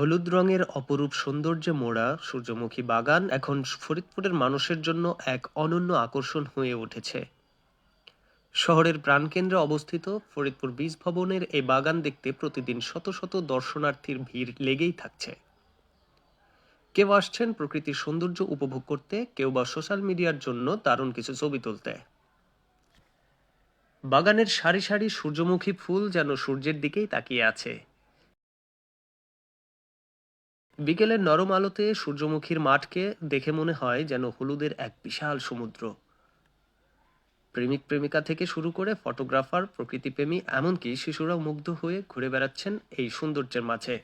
হলুদ রঙের অপরূপ সৌন্দর্যে মোড়া সূর্যমুখী বাগান এখন ফরিদপুরের মানুষের জন্য এক অনন্য আকর্ষণ হয়ে উঠেছে। শহরের প্রাণকেন্দ্রে অবস্থিত ফরিদপুর বীজ ভবনের এই বাগান দেখতে প্রতিদিন শত শত দর্শনার্থীর ভিড় লেগেই থাকছে। কেউ আসছেন প্রকৃতির সৌন্দর্য উপভোগ করতে, কেউ বা সোশ্যাল মিডিয়ার জন্য দারুণ কিছু ছবি তুলতে। বাগানের সারি সারি সূর্যমুখী ফুল যেন সূর্যের দিকেই তাকিয়ে আছে। বিকেলের নরম আলোতে সূর্যমুখীর মাঠকে দেখে মনে হয় যেন হলুদের এক বিশাল সমুদ্র। প্রেমিক প্রেমিকা থেকে শুরু করে ফটোগ্রাফার, প্রকৃতিপ্রেমী, এমনকি শিশুরাও মুগ্ধ হয়ে ঘুরে বেড়াচ্ছেন এই সৌন্দর্যের মাঝে।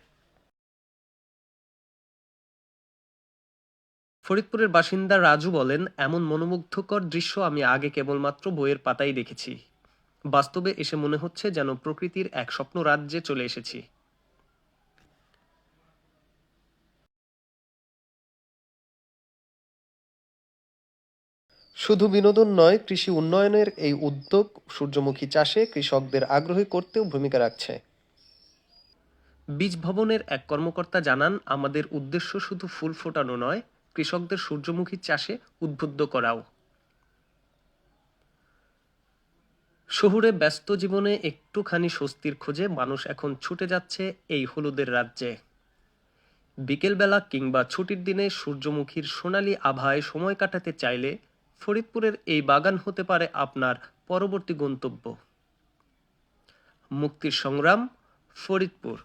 ফরিদপুরের বাসিন্দা রাজু বলেন, এমন মনোমুগ্ধকর দৃশ্য আমি আগে কেবলমাত্র বইয়ের পাতাই দেখেছি। বাস্তবে এসে মনে হচ্ছে যেন প্রকৃতির এক স্বপ্ন রাজ্যে চলে এসেছি। শুধু বিনোদন নয়, কৃষি উন্নয়নের এই উদ্যোগ সূর্যমুখী চাষে কৃষকদের আগ্রহী করতেও ভূমিকা রাখছে। বীজ ভবনের এক কর্মকর্তা জানান, আমাদের উদ্দেশ্য শুধু ফুল ফোটানো নয়, কৃষকদের সূর্যমুখী চাষে উদ্বুদ্ধ করাও। শহুরে ব্যস্ত জীবনে একটুখানি স্বস্তির খোঁজে মানুষ এখন ছুটে যাচ্ছে এই হলুদের রাজ্যে। বিকেলবেলা কিংবা ছুটির দিনে সূর্যমুখীর সোনালী আভায় সময় কাটাতে চাইলে ফরিদপুরের এই বাগান হতে পারে আপনার পরবর্তী গন্তব্য। মুক্তির সংগ্রাম ফরিদপুর।